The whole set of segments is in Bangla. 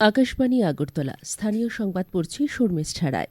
আকাশবাণী আগরতলা। স্থানীয় সংবাদ পড়ছি শর্মিষ্ঠা ছাড়ায়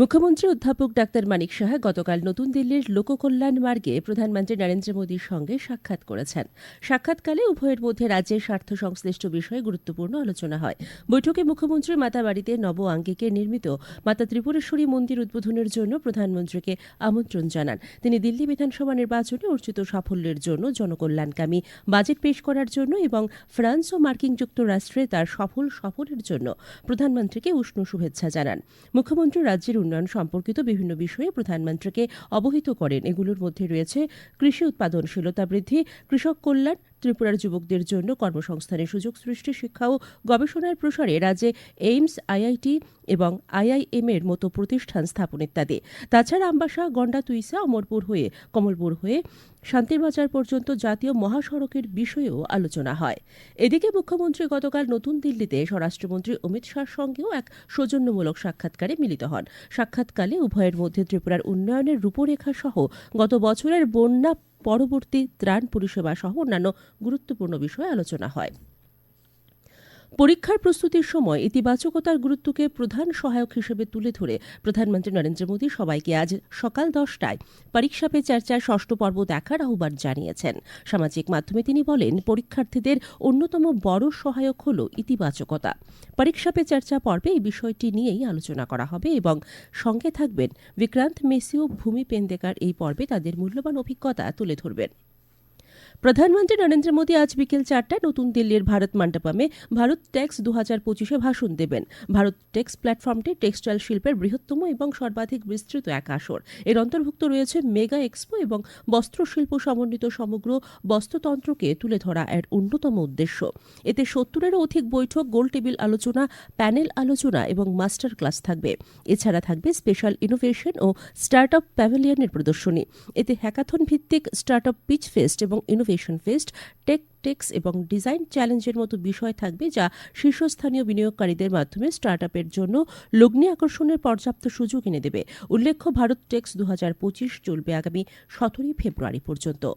মুখ্যমন্ত্রী অধ্যাপক ডাক্তার মানিক সাহা গতকাল নতুন দিল্লির লোককল্যাণ মার্গে প্রধানমন্ত্রী নরেন্দ্র মোদীর সঙ্গে সাক্ষাৎ করেছেন। সাক্ষাৎকালে উভয়ের মধ্যে রাজ্যের স্বার্থ সংশ্লিষ্ট বিষয়ে গুরুত্বপূর্ণ আলোচনা হয়। বৈঠকে মুখ্যমন্ত্রী মাতাবাড়িতে নব আঙ্গিকে নির্মিত মাতা ত্রিপুরেশ্বরী মন্দির উদ্বোধনের জন্য প্রধানমন্ত্রীকে আমন্ত্রণ জানান। তিনি দিল্লি বিধানসভা নির্বাচনে অর্জিত সাফল্যের জন্য জনকল্যাণকামী, বাজেট পেশ করার জন্য এবং ফ্রান্স ও মার্কিন যুক্তরাষ্ট্রে তার সফল সফরের জন্য প্রধানমন্ত্রীকে উষ্ণ শুভেচ্ছা জানান। মুখ্যমন্ত্রী রাজ্যের উন্নয়ন সম্পর্কিত বিভিন্ন বিষয়ে প্রধানমন্ত্রীকে অবহিত করেন। এগুলোর মধ্যে রয়েছে কৃষি উৎপাদনশীলতা বৃদ্ধি, কৃষক কল্যাণ ত্রিপুরার যুবকদের জন্য কর্মসংস্থানের সুযোগ, সৃষ্টি, শিক্ষা ও গবেষণার প্রসারে রাজ্যে এইমস, আইআইটি এবং আইআইএম এর মতো প্রতিষ্ঠান স্থাপন ইত্যাদি। তাছাড়া আম্বাসা, গন্ডা, তুইসা, অমরপুর হয়ে কমলপুর হয়ে শান্তিরবাজার পর্যন্ত জাতীয় মহাসড়কের বিষয়েও আলোচনা হয়। এদিকে মুখ্যমন্ত্রী গতকাল নতুন দিল্লিতে স্বরাষ্ট্রমন্ত্রী অমিত শাহর সঙ্গেও এক সৌজন্যমূলক সাক্ষাৎকারে মিলিত হন। সাক্ষাৎকালে উভয়ের মধ্যে ত্রিপুরার উন্নয়নের রূপরেখা সহ গত বছরের বন্যা পরবর্তী ত্রাণ পরিষেবা সহ অন্যান্য গুরুত্বপূর্ণ বিষয়ে আলোচনা হয়। পরীক্ষার প্রস্তুতির সময় ইতিবাচকতার গুরুত্বকে প্রধান সহায়ক হিসেবে তুলে ধরে প্রধানমন্ত্রী নরেন্দ্র মোদী সবাইকে আজ সকাল দশটায় পরীক্ষা পে চর্চার ষষ্ঠ পর্ব দেখার আহ্বান জানিয়েছেন। সামাজিক মাধ্যমে তিনি বলেন, পরীক্ষার্থীদের অন্যতম বড় সহায়ক হল ইতিবাচকতা। পরীক্ষা পে চর্চা পর্বে এই বিষয়টি নিয়েই আলোচনা করা হবে এবং সঙ্গে থাকবেন বিক্রান্ত মেসি ও ভূমি পেন্দেকার এই পর্বে তাদের মূল্যবান অভিজ্ঞতা তুলে ধরবেন। প্রধানমন্ত্রী নরেন্দ্র মোদী আজ বিকেল চারটায় নতুন দিল্লির ভারত মণ্ডপমে ভারত টেক্স দু হাজার পঁচিশে ভাষণ দেবেন। ভারত টেক্স প্ল্যাটফর্মটি টেক্সটাইল শিল্পের বৃহত্তম এবং সর্বাধিক বিস্তৃত এক আসর। এর অন্তর্ভুক্ত রয়েছে মেগা এক্সপো এবং বস্ত্রশিল্প সমন্বিত সমগ্র বস্ত্রতন্ত্রকে তুলে ধরা এর অন্যতম উদ্দেশ্য। এতে সত্তরেরও অধিক বৈঠক, গোল টেবিল আলোচনা, প্যানেল আলোচনা এবং মাস্টার ক্লাস থাকবে। এছাড়া থাকবে স্পেশাল ইনোভেশন ও স্টার্ট আপ প্যাভিলিয়নের প্রদর্শনী। এতে হ্যাকাথন ভিত্তিক স্টার্ট আপ পিচ ফেস্ট এবং ইনোভেশন ফেস্ট টেক টেক্স এবং ডিজাইন চ্যালেঞ্জের মতো বিষয় থাকবে যা শীর্ষস্থানীয় বিনিয়োগকারীদের মাধ্যমে স্টার্ট আপের জন্য লগ্নি আকর্ষণের পর্যাপ্ত সুযোগ এনে দেবে। উল্লেখ্য, ভারত টেক্স দু হাজার পঁচিশ চলবে আগামী সতেরোই ফেব্রুয়ারি পর্যন্ত।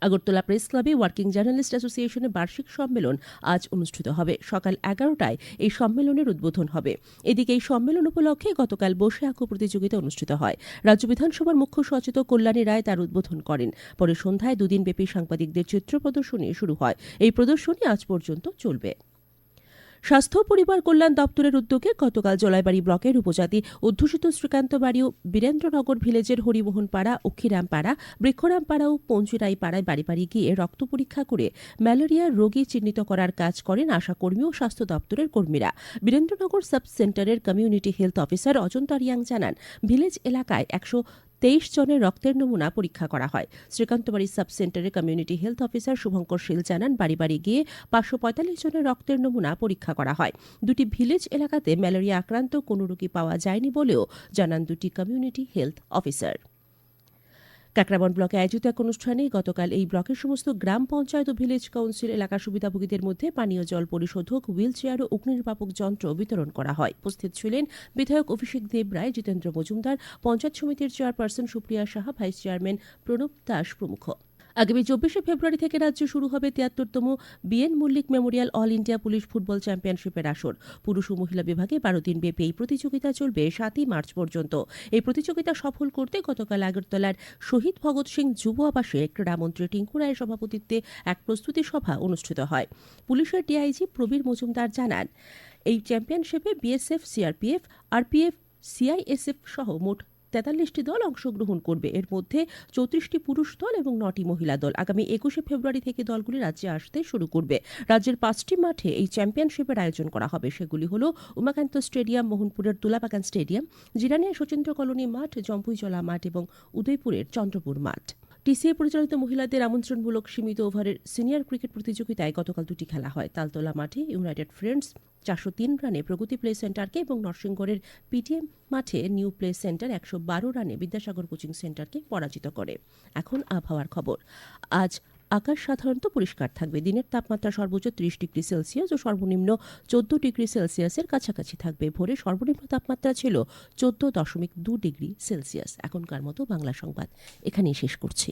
আগরতলা প্রেস ক্লাবে ওয়ার্কিং জার্নালিস্ট অ্যাসোসিয়েশনের বার্ষিক সম্মেলন আজ অনুষ্ঠিত হবে। সকাল এগারোটায় এই সম্মেলনের উদ্বোধন হবে। এদিকে এই সম্মেলন উপলক্ষে গতকাল বসে আঁকো প্রতিযোগিতা অনুষ্ঠিত হয়। রাজ্য বিধানসভার মুখ্য সচেতক কল্যাণী রায় তার উদ্বোধন করেন। পরে সন্ধ্যায় দুদিনব্যাপী সাংবাদিকদের চিত্র প্রদর্শনী শুরু হয়। এই প্রদর্শনী আজ পর্যন্ত চলবে। স্বাস্থ্য পরিবার কল্যাণ দপ্তরের উদ্যোগে গতকাল জলাইবাড়ি ব্লকের উপজাতি অধ্যুষিত শ্রীকান্তবাড়ি ও বীরেন্দ্রনগর ভিলেজের হরিমোহনপাড়া অক্ষিরামপাড়া বৃক্ষরামপাড়া ও পঞ্চুরাই পাড়ায় বাড়ি বাড়ি গিয়ে রক্ত পরীক্ষা করে ম্যালেরিয়া রোগী চিহ্নিত করার কাজ করেন আশাকর্মী ও স্বাস্থ্য দপ্তরের কর্মীরা। বীরেন্দ্রনগর সাব সেন্টারের community health officer Ajanta Reang জানান, ভিলেজ এলাকায় একশো তেইশ জনের রক্তের নমুনা পরীক্ষা করা হয়। শ্রীকান্তবাড়ি সাব সেন্টারের community health officer Shubhankar Sil জানান, বাড়ি বাড়ি গিয়ে পাঁচশো পঁয়তাল্লিশ জনের রক্তের নমুনা পরীক্ষা করা হয়। দুটি ভিলেজ এলাকাতে ম্যালেরিয়া আক্রান্ত কোনো রোগী পাওয়া যায়নি বলেও জানান দুটি কমিউনিটি হেলথ অফিসার। কাকরাবন ব্লকে আয়োজিত এক অনুষ্ঠানে গতকাল এই ব্লকের সমস্ত গ্রাম পঞ্চায়েত ও ভিলেজ কাউন্সিল এলাকার সুবিধাভোগীদের মধ্যে পানীয় জল পরিশোধক হুইল চেয়ার ও অগ্নিনির্বাপক যন্ত্র বিতরণ করা হয়। উপস্থিত ছিলেন বিধায়ক অভিষেক দেব রায়, জিতেন্দ্র মজুমদার, পঞ্চায়েত সমিতির chairperson Supriya Saha, vice chairman Pranab Das প্রমুখ। আগামী চব্বিশে ফেব্রুয়ারি থেকে রাজ্যে শুরু হবে তিয়াত্তরতম B N Mallick memorial all India police football চ্যাম্পিয়নশিপের আসর। পুরুষ ও মহিলা বিভাগে বারো দিন ব্যাপী এই প্রতিযোগিতা চলবে সাতই মার্চ পর্যন্ত। এই প্রতিযোগিতা সফল করতে গতকাল আগরতলার শহীদ ভগৎ সিং যুব আবাসে ক্রীড়ামন্ত্রী টিঙ্কু রায়ের সভাপতিত্বে এক প্রস্তুতি সভা অনুষ্ঠিত হয়। পুলিশের ডিআইজি প্রবীর মজুমদার জানান, এই চ্যাম্পিয়নশিপে বিএসএফ, সিআরপিএফ, আরপিএফ, সিআইএসএফ সহ মোট তেতাল্লিশটি দল অংশগ্রহণ করবে। এর মধ্যে চৌত্রিশটি পুরুষ দল এবং নটি মহিলা দল। আগামী একুশে ফেব্রুয়ারি থেকে দলগুলি রাজ্যে আসতে শুরু করবে। রাজ্যের পাঁচটি মাঠে এই চ্যাম্পিয়নশিপের আয়োজন করা হবে। সেগুলি হল উমাকান্ত স্টেডিয়াম, মোহনপুরের তুলাবাগান স্টেডিয়াম, জিরানিয়া শচীন্দ্র কলোনি মাঠ জম্পুইজলা মাঠ এবং উদয়পুরের চন্দ্রপুর মাঠ। টিসিএ পরিচালিত মহিলাদের আমন্ত্রণমূলক সীমিত ওভারের সিনিয়র ক্রিকেট প্রতিযোগিতায় গতকাল দুটি খেলা হয়। তালতলা মাঠে ইউনাইটেড ফ্রেন্ডস চারশো তিন রানে প্রগতি প্লে সেন্টারকে এবং নরসিংগড়ের পিটিএম মাঠে নিউ প্লে সেন্টার একশো বারো রানে বিদ্যাসাগর কোচিং সেন্টারকে পরাজিত করে। এখন আবহাওয়ার খবর। আজ আকাশ সাধারণত পরিষ্কার থাকবে। দিনের তাপমাত্রা সর্বোচ্চ ত্রিশ ডিগ্রি সেলসিয়াস ও সর্বনিম্ন চোদ্দ ডিগ্রি সেলসিয়াসের কাছাকাছি থাকবে। ভোরে সর্বনিম্ন তাপমাত্রা ছিল চোদ্দ দশমিক দু ডিগ্রি সেলসিয়াস। এখনকার মতো বাংলা সংবাদ এখানেই শেষ করছি।